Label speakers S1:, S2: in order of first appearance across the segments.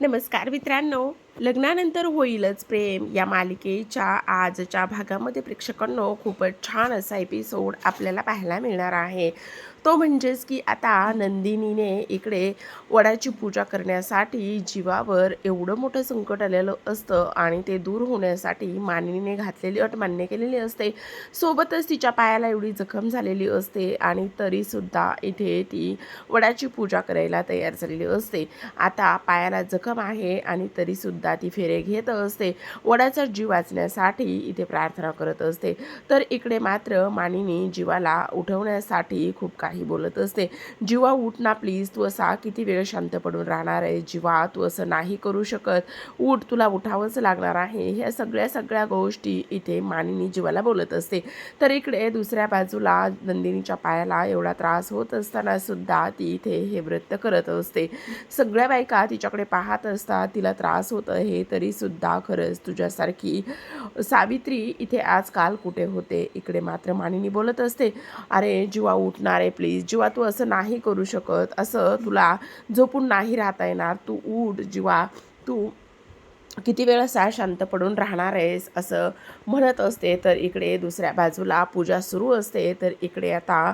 S1: नमस्कार मित्रांनो. लग्नानंतर होईलच प्रेम. या मालिकेच्या आजच्या भागामध्ये प्रेक्षकांनो खूपच छान असा एपिसोड आपल्याला पाहायला मिळणार आहे. तो म्हणजेच की आता नंदिनीने इकडे वडाची पूजा करण्यासाठी जीवावर एवढं मोठं संकट आलेलं असतं आणि ते दूर होण्यासाठी मानिनीने घातलेली अट मान्य केलेली असते. सोबतच तिच्या पायाला एवढी जखम झालेली असते आणि तरीसुद्धा इथे ती वडाची पूजा करायला तयार झालेली असते. आता पायाला जखम आहे आणि तरीसुद्धा ती फेरे घेत असते. वडाचा जीव वाचण्यासाठी इथे प्रार्थना करत असते. तर इकडे मात्र मानिनी जीवाला उठवण्यासाठी खूप काही बोलत असते. जीवा उठ ना प्लीज तू असा किती वेळ शांत पडून राहणार आहे? जीवा तू असं नाही करू शकत. उठ तुला उठावंच लागणार आहे. ह्या सगळ्या सगळ्या गोष्टी इथे मानिनी जीवाला बोलत असते. तर इकडे दुसऱ्या बाजूला नंदिनीच्या पायाला एवढा त्रास होत असताना सुद्धा ती इथे हे व्रत करत असते. सगळ्या बायका तिच्याकडे पाहत असतात. तिला त्रास होत हे तरीसुद्धा खरंच तुझ्यासारखी सावित्री इथे आजकाल कुठे होते? इकडे मात्र मानिनी बोलत असते अरे जीवा उठणार आहे प्लीज जीवा तू असं नाही करू शकत. असं तुला झोपून नाही राहता येणार. तू उठ जीवा. तू किती वेळ असा शांत पडून राहणार आहेस असं म्हणत असते तर इकडे दुसऱ्या बाजूला पूजा सुरू असते तर इकडे आता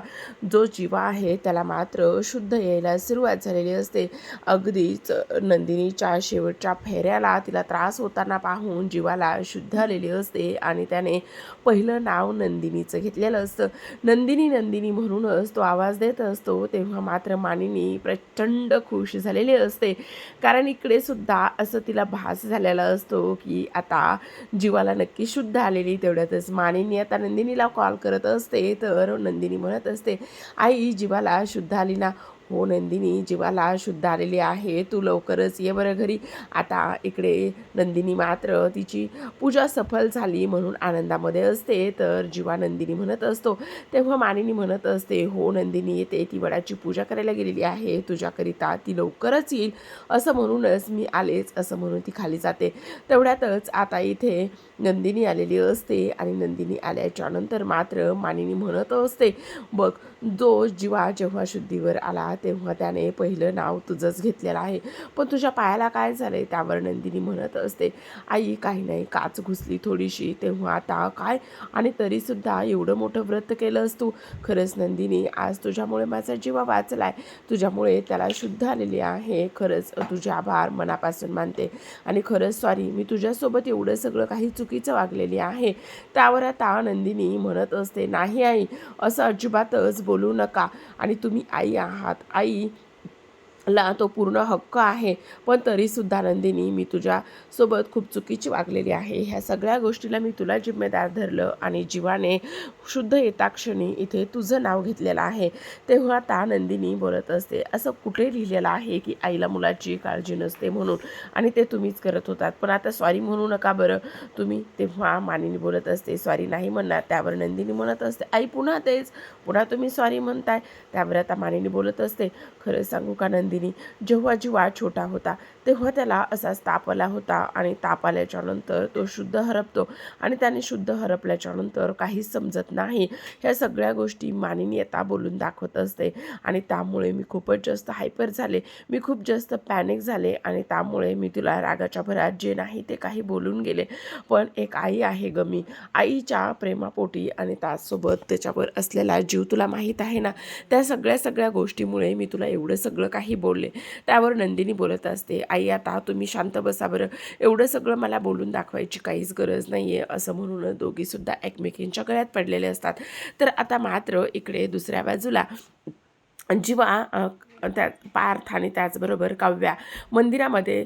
S1: जो जीवा आहे त्याला मात्र शुद्ध यायला सुरुवात झालेली असते. अगदीच नंदिनीच्या शेवटच्या फेऱ्याला तिला त्रास होताना पाहून जीवाला शुद्ध आलेली असते आणि त्याने पहिलं नाव नंदिनीचं घेतलेलं असतं. नंदिनी नंदिनी म्हणूनच तो आवाज देत असतो तेव्हा मात्र मानिनी प्रचंड खुश झालेली असते. कारण इकडे सुद्धा असं तिला भास झाल्या झालेला असतो की आता जीवाला नक्की शुद्ध आलेली तेवढ्यातच. मानिनी आता नंदिनीला कॉल करत असते तर नंदिनी म्हणत असते आई जीवाला शुद्ध आली ना हो नंदिनी जीवाला शुद्ध आलेली आहे तू लवकरच ये बरं घरी. आता इकडे नंदिनी मात्र तिची पूजा सफल झाली म्हणून आनंदामध्ये असते. तर जीवा नंदिनी म्हणत असतो. तेव्हा मानिनी म्हणत असते हो नंदिनी येते. ती वडाची पूजा करायला गेलेली आहे. तुझ्याकरिता ती लवकरच येईल. असं म्हणूनच मी आलेच असं म्हणून ती खाली जाते. तेवढ्यातच आता इथे नंदिनी आलेली असते आणि नंदिनी आल्याच्यानंतर मात्र मानिनी म्हणत असते बघ जो जीवा जेव्हा शुद्धीवर आला तेव्हा त्याने पहिलं नाव तुझंच घेतलेलं आहे. पण तुझ्या पायाला काय झालं आहे त्यावर नंदिनी म्हणत असते आई काही नाही काच घुसली थोडीशी तेव्हा आता काय? आणि तरीसुद्धा एवढं मोठं व्रत केलंस तू. खरंच नंदिनी आज तुझ्यामुळे माझा जीवा वाचला आहे तुझ्यामुळे त्याला शुद्ध आलेली आहे. खरंच तुझे आभार मनापासून मानते. आणि खरंच सॉरी मी तुझ्यासोबत एवढं सगळं काही चुकीचं वागलेली आहे. त्यावर आता नंदिनी म्हणत असते नाही आई असं अजिबातच बोलू नका आणि तुम्ही आई आहात. आई ला तो पूर्ण हक्क आहे. पण तरीसुद्धा नंदिनी मी तुझ्यासोबत खूप चुकीची वागलेली आहे. ह्या सगळ्या गोष्टीला मी तुला जिम्मेदार धरलं आणि जीवाने शुद्ध येताक्षणी इथे तुझं नाव घेतलेलं आहे. तेव्हा आता नंदिनी बोलत असते असं कुठे लिहिलेलं आहे की आईला मुलाची काळजी नसते म्हणून आणि ते तुम्हीच करत होतात. पण आता सॉरी म्हणू नका बरं. तुम्ही तेव्हा मानिनी बोलत असते सॉरी नाही म्हणणार. त्यावर नंदिनी म्हणत असते आई पुन्हा तेच. पुन्हा तुम्ही सॉरी म्हणताय. त्यावर आता मानिनी बोलत असते खरं सांगू का नंदिनी? जेव्हा जीवा छोटा होता तेव्हा त्याला असाच ताप आला होता आणि ताप आल्याच्यानंतर तो शुद्ध हरपतो आणि त्याने शुद्ध हरपल्याच्यानंतर काहीच समजत नाही. ह्या सगळ्या गोष्टी मानिनी आता बोलून दाखवत असते आणि त्यामुळे मी खूपच जास्त हायपर झाले. मी खूप जास्त पॅनिक झाले आणि त्यामुळे मी तुला रागाच्या भरात जे नाही ते काही बोलून गेले. पण एक आई आहे ग मी. आईच्या प्रेमापोटी आणि त्याचसोबत त्याच्यावर असलेला जीव तुला माहीत आहे ना? त्या सगळ्या सगळ्या गोष्टीमुळे मी तुला एवढं सगळं काही बोलले. त्यावर नंदिनी बोलत असते आई आता तुम्ही शांत बसा बरं. एवढं सगळं मला बोलून दाखवायची काहीच गरज नाही आहे असं म्हणून दोघीसुद्धा एकमेकींच्या गळ्यात पडलेले असतात. तर आता मात्र इकडे दुसऱ्या बाजूला जीवा त्या पार्थ आणि त्याचबरोबर काव्या मंदिरामध्ये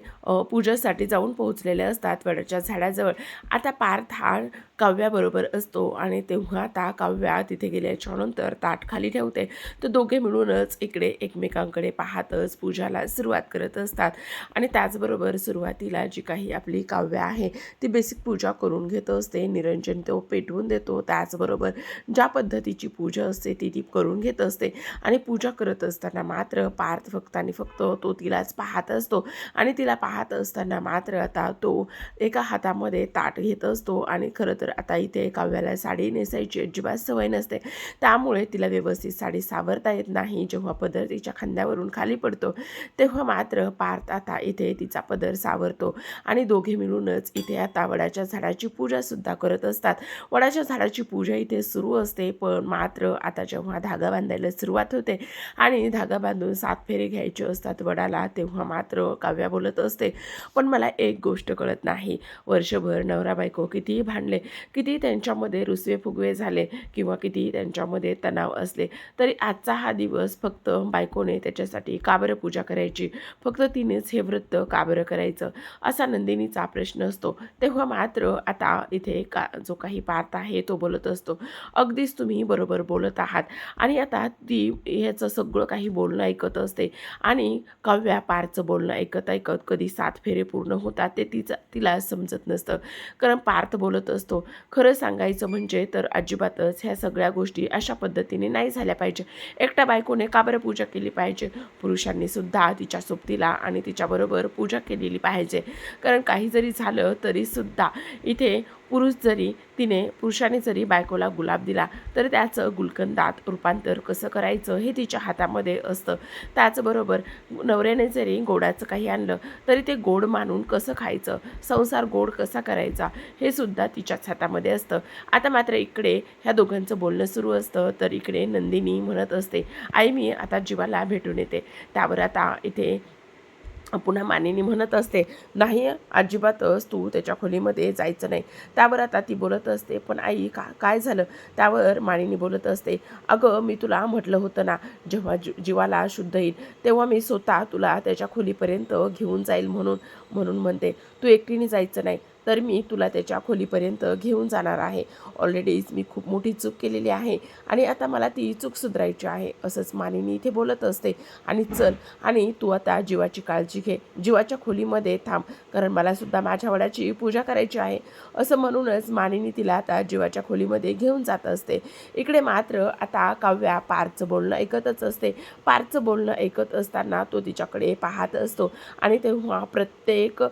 S1: पूजेसाठी जाऊन पोहोचलेले असतात वडाच्या झाडाजवळ. आता पार्थ हा काव्याबरोबर असतो आणि तेव्हा आता काव्या तिथे गेल्याच्यानंतर ताट खाली ठेवते. तर दोघे मिळूनच इकडे एकमेकांकडे पाहतच पूजाला सुरुवात करत असतात. आणि त्याचबरोबर सुरुवातीला जी काही आपली काव्य आहे ती बेसिक पूजा करून घेत असते. निरंजन तो पेटवून देतो. त्याचबरोबर ज्या पद्धतीची पूजा असते ती ती करून घेत असते. आणि पूजा करत असताना मात्र पार्थ फक्त आणि फक्त तो तिलाच पाहत असतो. आणि तिला पाहत असताना मात्र आता तो एका हातामध्ये ताट घेत असतो. आणि खरं तर तर आता इथे काव्याला साडी नेसायची अजिबात सवय नसते. त्यामुळे तिला व्यवस्थित साडी सावरता येत नाही. जेव्हा पदर तिच्या खांद्यावरून खाली पडतो तेव्हा मात्र पार्थ आता इथे तिचा पदर सावरतो. आणि दोघे मिळूनच इथे आता वडाच्या झाडाची पूजासुद्धा करत असतात. वडाच्या झाडाची पूजा इथे सुरू असते पण मात्र आता जेव्हा धागा बांधायला सुरुवात होते आणि धागा बांधून सात फेरे घ्यायचे असतात वडाला तेव्हा मात्र काव्या बोलत असते पण मला एक गोष्ट कळत नाही. वर्षभर नवरा बायको कितीही भांडले किती त्यांच्यामध्ये रुसवे फुगवे झाले किंवा किती त्यांच्यामध्ये तणाव असले तरी आजचा हा दिवस फक्त बायकोने त्याच्यासाठी काबरं पूजा करायची. फक्त तिनेच हे व्रत काबरं करायचं असा नंदिनीचा प्रश्न असतो. तेव्हा मात्र आता इथे का जो काही पार्थ आहे तो बोलत असतो. अगदीच तुम्ही बरोबर बोलत आहात. आणि आता ती ह्याचं सगळं काही बोलणं ऐकत असते. आणि काव्या पारचं बोलणं ऐकत ऐकत कधी सात फेरे पूर्ण होतात ते तिचं तिला समजत नसतं. कारण पार्थ बोलत असतो खरं सांगायचं म्हणजे तर अजिबातच ह्या सगळ्या गोष्टी अशा पद्धतीने नाही झाल्या पाहिजे. एकट्या बायकोने का बरं पूजा केली पाहिजे? पुरुषांनी सुद्धा तिच्या सोबतीला आणि तिच्याबरोबर पूजा केलेली पाहिजे. कारण काही जरी झालं तरीसुद्धा इथे पुरुष जरी तिने पुरुषाने जरी बायकोला गुलाब दिला तर त्याचं गुलकंदात रूपांतर कसं करायचं हे तिच्या हातामध्ये असतं. त्याचबरोबर नवऱ्याने जरी गोडाचं काही आणलं तरी ते गोड मानून कसं खायचं संसार गोड कसा करायचा हे सुद्धा तिच्याच हातामध्ये असतं. आता मात्र इकडे ह्या दोघांचं बोलणं सुरू असतं तर इकडे नंदिनी म्हणत असते आई मी आता जीवाला भेटून येते. त्यावर आता इथे पुन्हा मानिनी म्हणत असते नाही अजिबातच तू त्याच्या खोलीमध्ये जायचं नाही. त्यावर आता ती बोलत असते पण आई का काय झालं? त्यावर मानिनी बोलत असते अगं मी तुला म्हटलं होतं ना जेव्हा जी जीवाला शुद्ध येईल तेव्हा मी स्वतः तुला त्याच्या खोलीपर्यंत घेऊन जाईल म्हणून म्हणून म्हणते. तू एकटीने जायचं नाही तर मी तुला त्याच्या खोलीपर्यंत घेऊन जाणार आहे. ऑलरेडीच मी खूप मोठी चूक केलेली आहे आणि आता मला ती चूक सुधारायची आहे असंच मानिनी इथे बोलत असते. आणि चल आणि तू आता जीवाची काळजी घे. जीवाच्या खोलीमध्ये थांब कारण मला सुद्धा माझ्या वडाची पूजा करायची आहे. असं म्हणूनच मानिनी तिला आता जीवाच्या खोलीमध्ये घेऊन जात असते. इकडे मात्र आता काव्या पारचं बोलणं ऐकतच असते. पारचं बोलणं ऐकत असताना तो तिच्याकडे पाहत असतो. आणि तेव्हा प्रत्येक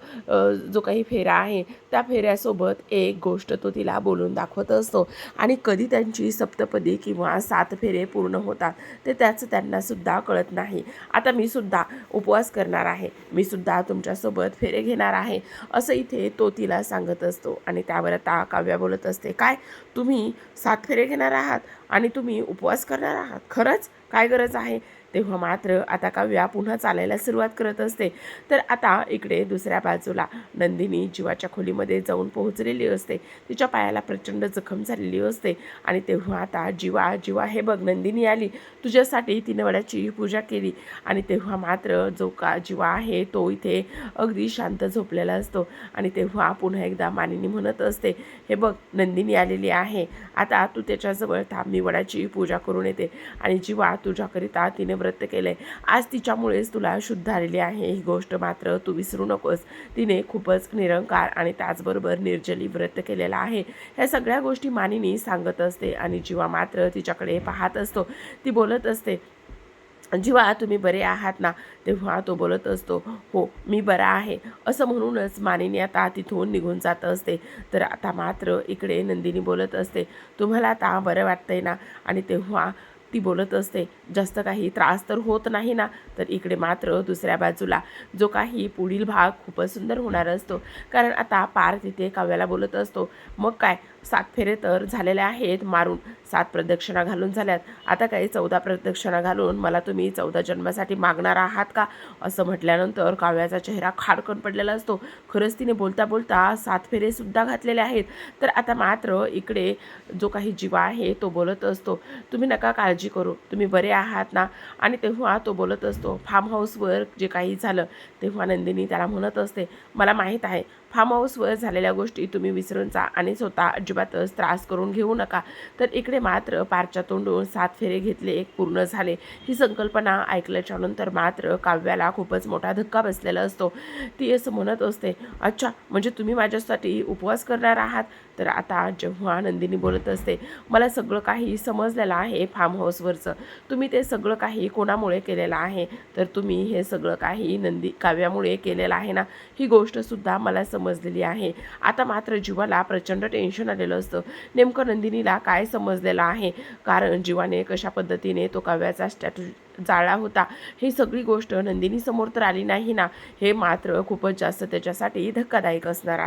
S1: जो काही फेरा आहे त्या फेऱ्यासोबत एक गोष्ट तो तिला बोलून दाखवत असतो. आणि कधी त्यांची सप्तपदी किंवा सात फेरे पूर्ण होतात ते त्याचं त्यांनासुद्धा कळत नाही. आता मी सुद्धा उपवास करणार आहे. मी सुद्धा तुमच्यासोबत फेरे घेणार आहे. असं इथे तो तिला सांगत असतो आणि त्यावर आता काव्या बोलत असते काय? तुम्ही सात फेरे घेणार आहात आणि तुम्ही उपवास करणार आहात? खरंच? काय गरज आहे? तेव्हा मात्र आता काव्या पुन्हा चालायला सुरुवात करत असते. तर आता इकडे दुसऱ्या बाजूला नंदिनी जीवाच्या खोलीमध्ये जाऊन पोहोचलेली असते. तिच्या पायाला प्रचंड जखम झालेली असते आणि तेव्हा आता जीवा जीवा हे बघ नंदिनी आली. तुझ्यासाठी तिने वड्याची पूजा केली आणि तेव्हा मात्र जो का जीवा आहे तो इथे अगदी शांत झोपलेला असतो. आणि तेव्हा पुन्हा एकदा मानिनी म्हणत असते हे बघ नंदिनी आलेली आहे. आता तू त्याच्याजवळ थांब मी वडाची पूजा करून येते. आणि जीवा तुझ्याकरिता तिने व्रत केलं आहे आज तिच्यामुळेच तुला शुद्ध आलेली आहे. ही गोष्ट मात्र तू विसरू नकोस. तिने खूपच निरंकार आणि त्याचबरोबर निर्जली व्रत केलेलं आहे. ह्या सगळ्या गोष्टी मानिनी सांगत असते आणि जीवा मात्र तिच्याकडे पाहत असतो. ती बोलत असते जेव्हा तुम्ही बरे आहात ना? तेव्हा तो बोलत असतो हो मी बरा आहे. असं म्हणूनच मानिनी आता तिथून निघून जात असते. तर आता मात्र इकडे नंदिनी बोलत असते तुम्हाला आता बरं वाटतंय ना? आणि तेव्हा ती बोलत असते. जास्त काही त्रास तर होत नाही ना तर इकडे मात्र दुसऱ्या बाजूला. जो काही पुढील भाग खूपच सुंदर होणार असतो. कारण आता पार तिथे काव्याला बोलत असतो. मग काय? सात फेरे तर झालेले आहेत. मारून सात प्रदक्षिणा घालून झाल्यात. आता काही चौदा प्रदक्षिणा घालून मला तुम्ही चौदा जन्मासाठी मागणार आहात का? असं म्हटल्यानंतर काव्याचा चेहरा खाडकन पडलेला असतो. खरंच तिने बोलता बोलता सात फेरेसुद्धा घातलेले आहेत. तर आता मात्र इकडे जो काही जीवा आहे तो बोलत असतो तुम्ही नका काळजी करू. तुम्ही बरे आहात ना? आणि तेव्हा तो बोलत असतो फार्म हाऊसवर जे काही झालं तेव्हा नंदिनी त्याला म्हणत असते मला माहीत आहे फार्म हाऊसवर झालेल्या गोष्टी तुम्ही विसरून जा आणि स्वतः अजिबातच त्रास करून घेऊ नका. तर इकडे मात्र पारच्या तोंडून सात फेरे घेतले एक पूर्ण झाले. ही संकल्पना ऐकल्याच्या नंतर मात्र काव्याला खूपच मोठा धक्का बसलेला असतो. ती असं म्हणत असते अच्छा म्हणजे तुम्ही माझ्यासाठी उपवास करणार आहात? तर आता जेव्हा नंदिनी बोलत असते मला सगळं काही समजलेलं आहे फार्म हाऊसवरचं तुम्ही ते सगळं काही कोणामुळे केलेलं आहे? तर तुम्ही हे सगळं काही नंदी काव्यामुळे केलेलं आहे ना? ही गोष्टसुद्धा मला समजलेली आहे. आता मात्र जीवाला प्रचंड टेन्शन आलेलं असतं. नेमकं नंदिनीला काय समजलेलं आहे? कारण जीवाने कशा पद्धतीने तो काव्याचा स्टॅटू जाळला होता? ही सगळी गोष्ट नंदिनी समोर तर आली नाही ना? हे मात्र खूपच जास्त त्याच्यासाठी धक्कादायक असणार आहे.